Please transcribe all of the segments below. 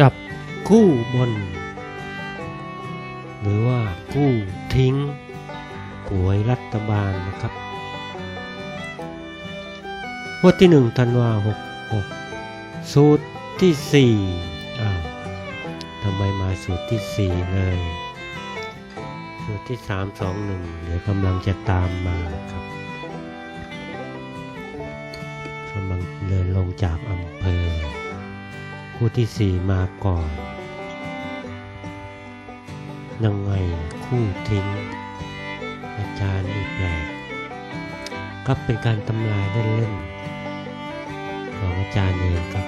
ดับกู้บน หรือว่ากู้ทิ้งหวยรัฐบาลนะครับงวดที่หนึ่งธันวาหกหกสูตรที่สี่อ้าวทำไมมาสูตรที่สี่เลย สูตรที่สามสองหนึ่งเดี๋ยวกำลังจะตามมาครับกำลังเดินลงจากอำเภอ คู่ที่สี่มาก่อน ยังไงคู่ทิ้ง อาจารย์อีกแปลกก็เป็นการตำลายเล่นๆของอาจารย์เองครับ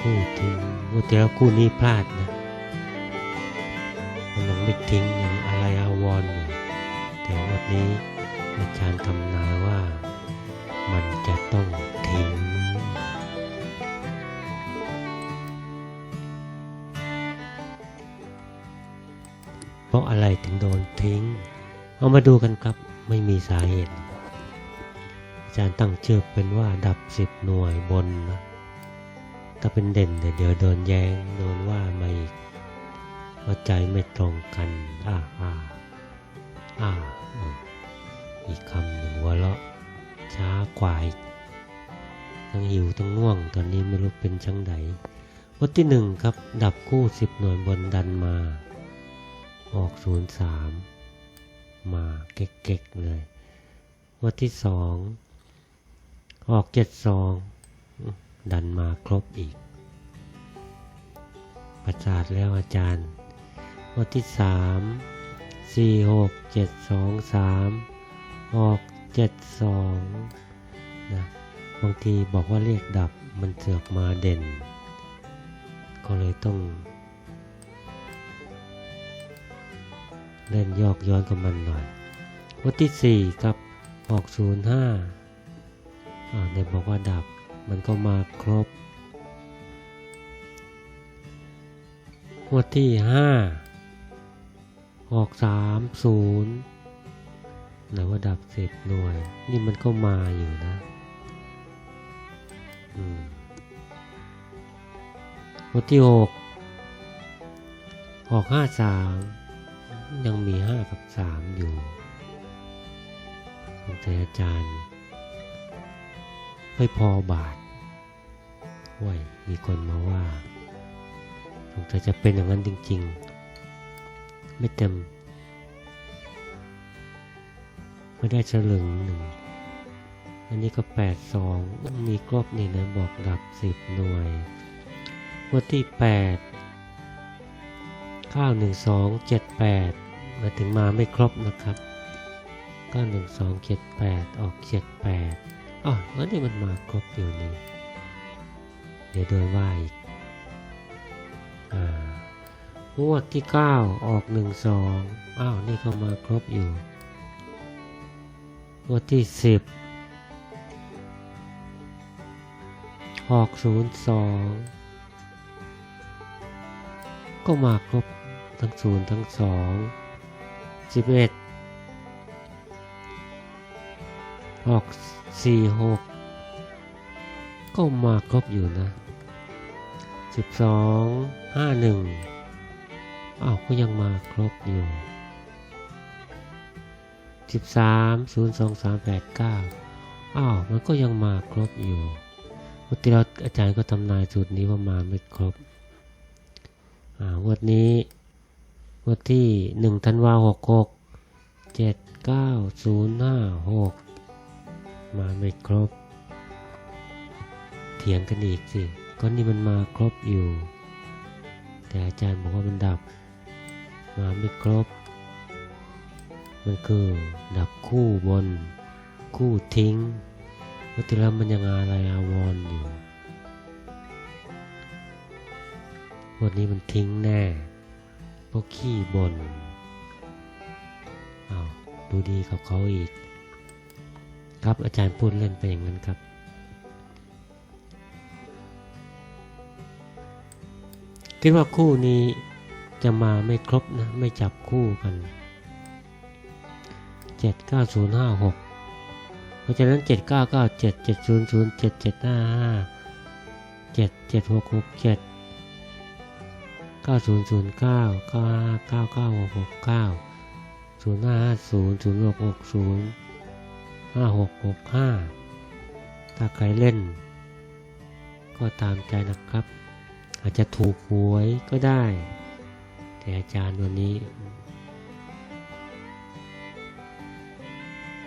คู่ทิ้งว่าแต่แล้วคู่นี้พลาดนะมันยังไม่ทิ้งยังอะไรอาวรอยู่แต่วันนี้อาจารย์ทำ ราะอะไรถึงโดนทิ้ง เอามาดูกันครับไม่มีสาเหตุ อาจารย์ตั้งชื่อเป็นว่าดับสิบหน่วยบนนะถ้าเป็นเด่นเดี๋ยวเดี๋ยวโดนแย้งโดนว่ามาอีกว่าใจไม่ตรงกันอ่าอ่าอ่าอีกคำหนึ่งหัวเราะช้ากว่าอีกทั้งหิวทั้งง่วง ตอนนี้ไม่รู้เป็นช่างใดวัดที่หนึ่งครับ ดับคู่สิบหน่วยบนดันมา ออกศูนย์สามาเก๊กๆเลย วัดที่สองออกเจ็ดสองดันมาครบอีก ประจาดแล้วอาจารย์ วัดที่สามสี่หกเจ็ดสองสามออกเจ็ดสองนะบางทีบอกว่าเลขดับมันเสือกมาเด่น ก็เลยต้อง เล่นยอกย้อนกับมันหน่อย วัดที่สี่ครับออกศูนย์ห้าอ่าเนี่ยบอกว่าดับมันก็มาครบงวดที่ห้าออกสามศูนย์ไหนว่าดับเสิบหน่วย นี่มันก็มาอยู่นะอืมงวดที่หกออกห้าสาม ยังมีห้ากับสามอยู่แต่อาจารย์ไม่พอบาทว้ยมีคนมาว่าสงสัยจะเป็นอย่างนั้นจริง ๆ ไม่เต็ม ไม่ได้เฉลึงหนึ่ง อันนี้ก็แปดสองมีครบนี่นะบอกดับสิบหน่วยวันที่แปด9 1 2 7 8 มาถึงมาไม่ครบนะครับ9 1 2 7 8ออก7 8อ๋อแล้วนี่มันมาครบอยู่นี่ เดี๋ยวโดนว่าอีกอ่างวดที่9ออก1 2อ้าวนี่ก็มาครบอยู่งวดที่10ออก0 2ก็มาครบทั้งศูนย์ทั้งสอง สิบเอ็ดออกสี่หกก็มาครบอยู่นะสิบสองห้าหนึ่งอ้าวก็ยังมาครบอยู่สิบสามศูนย์สองสามแปดเก้าอ้าวมันก็ยังมาครบอยู่ปกติเราอาจารย์ก็ทำนายสูตรนี้ว่ามาไม่ครบอ่างวดนี้ วดที่หนึ่งธันวาหกหกเจ็ดเก้าศูนย์ห้าหกมาไม่ครบ เถียงกันอีกสิก็นี่มันมาครบอยู่ แต่อาจารย์บอกว่ามันดับ มาไม่ครบ มันคือดับคู่บน คู่ทิ้งวัติแล้วมันยังอะไรอาวรณ์อยู่วันนี้มันทิ้งแน่ วกขี้บน่นอา้าวดูดีกับเขาอีก ครับอาจารย์พูดเล่นไปอย่างนั้นครับ คิดว่าคู่นี้จะมาไม่ครบนะ ไม่จับคู่กันเจ็ดเก้าศูนย์ห้าหกเพราะฉะนั้นเจ็ดเก้าเก้าเจ็ดเจ็ดศูนย์ศูนย์เจ็ดเจ็ดห้าห้าเจ็ดเจ็ดหกหกเจ็ด 9009 959969 0550 0660 5665 ถ้าใครเล่น ก็ตามใจนะครับ อาจจะถูกหวยก็ได้ แต่อาจารย์วันนี้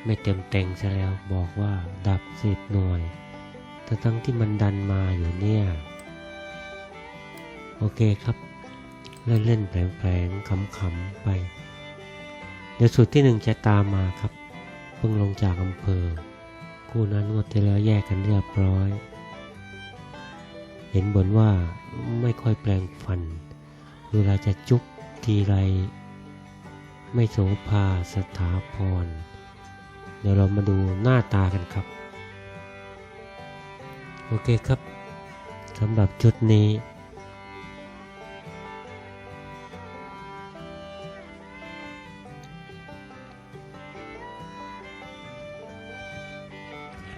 ไม่เต็มเต็งซะแล้วบอกว่าดับสิบหน่วย แต่ทั้งที่มันดันมาอยู่เนี่ย โอเคครับ เล่นเล่นแผลงๆขำๆไป เดี๋ยวสุดที่หนึ่งจะตามมาครับ เพิ่งลงจากอำเภอ คู่นั้นงดที่แล้วแยกกันเรียบร้อย เห็นบนว่าไม่ค่อยแปลงฟัน เวลาจะจุกทีไร ไม่โสภาสถาพร เดี๋ยวเรามาดูหน้าตากันครับ โอเคครับสำหรับชุดนี้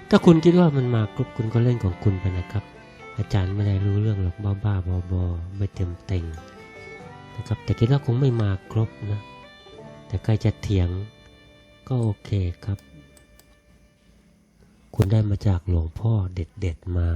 ถ้าคุณคิดว่ามันมากรุ๊ปคุณก็เล่นของคุณไปนะครับ อาจารย์ไม่ได้รู้เรื่องหรอกบ้าบ้าบอบอไม่เต็มเต็งนะครับ แต่คิดว่าคงไม่มาครบนะ แต่ใครจะเถียงก็โอเคครับ คุณได้มาจากหลวงพ่อเด็ดๆมา